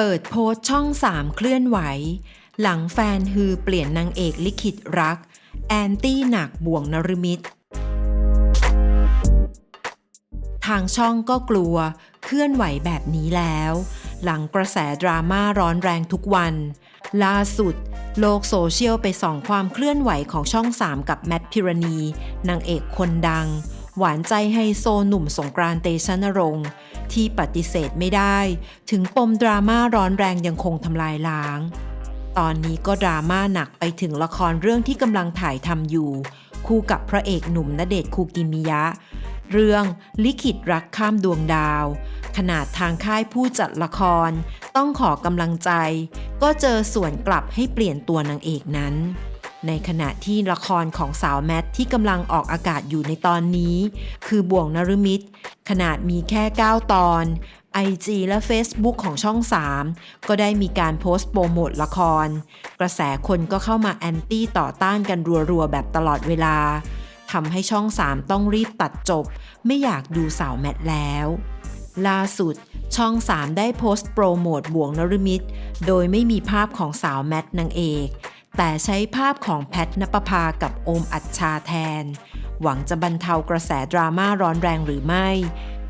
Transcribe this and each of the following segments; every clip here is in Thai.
เปิดโพสต์ช่องสามเคลื่อนไหว หลังแฟนฮือเปลี่ยนนางเอกลิขิตรัก แอนตี้หนักบ่วงนรมิตทางช่องก็กลัวเคลื่อนไหวแบบนี้แล้ว หลังกระแสดราม่าร้อนแรงทุกวัน ล่าสุด โลกโซเชียลไปส่องความเคลื่อนไหวของช่อง 3 กับแมทพิรณี นางเอกคนดัง หวานใจไฮโซหนุ่มสงกรานต์เตชะนรงค์ที่ปฏิเสธไม่ได้ ถึงปมดราม่าร้อนแรงยังคงทำลายล้าง ตอนนี้ก็ดราม่าหนักไปถึงละครเรื่องที่กำลังถ่ายทำอยู่ คู่กับพระเอกหนุ่มณเดชน์คูกิมิยะ เรื่องลิขิตรักข้ามดวงดาว ขนาดทางค่ายผู้จัดละคร ต้องขอกำลังใจ ก็เจอส่วนกลับให้เปลี่ยนตัวนางเอกนั้น ในขณะที่ละครของสาวแมทที่กำลังออกอากาศอยู่ในตอนนี้ คือบ่วงนรมิตขนาดมีแค่ 9 ตอน IG และ Facebook ของช่อง 3 ก็ได้มีการโพสต์โปรโมทละคร กระแสคนก็เข้ามาแอนตี้ต่อต้านกันรัวๆ แบบตลอดเวลาทำให้ช่อง 3 ต้องรีบตัดจบ ไม่อยากดูสาวแมทแล้ว ล่าสุดช่อง 3 ได้โพสต์โปรโมทบ่วงนรมิตโดยไม่มีภาพของสาวแมทนางเอก แต่ใช้ภาพของแพทนปภากับโอมอัชชาแทน หวังจะบรรเทากระแสดราม่าร้อนแรงหรือไม่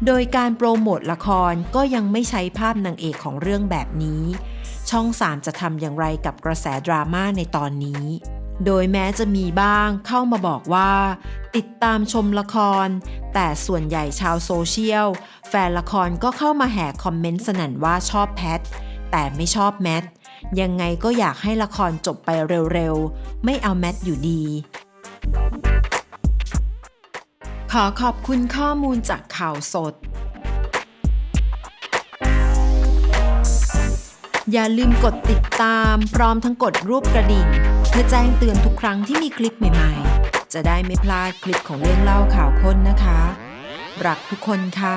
โดยการโปรโมทละครก็ยังไม่ใช้ภาพนางเอกของเรื่องแบบนี้ ช่อง3จะทำอย่างไรกับกระแสดราม่าในตอนนี้ โดยแม้จะมีบ้างเข้ามาบอกว่า ติดตามชมละคร แต่ส่วนใหญ่ชาวโซเชียล แฟนละครก็เข้ามาแห่คอมเมนต์สนั่นว่าชอบแพท แต่ไม่ชอบแมท ยังไงก็อยากให้ละครจบไปเร็วๆ ไม่เอาแมทอยู่ดี ขอขอบคุณข้อมูลจากข่าวสด อย่าลืมกดติดตามพร้อมทั้งกดรูปกระดิ่ง เพื่อแจ้งเตือนทุกครั้งที่มีคลิปใหม่ๆ จะได้ไม่พลาดคลิปของเรื่องเล่าข่าวค้นนะคะ รักทุกคนค่ะ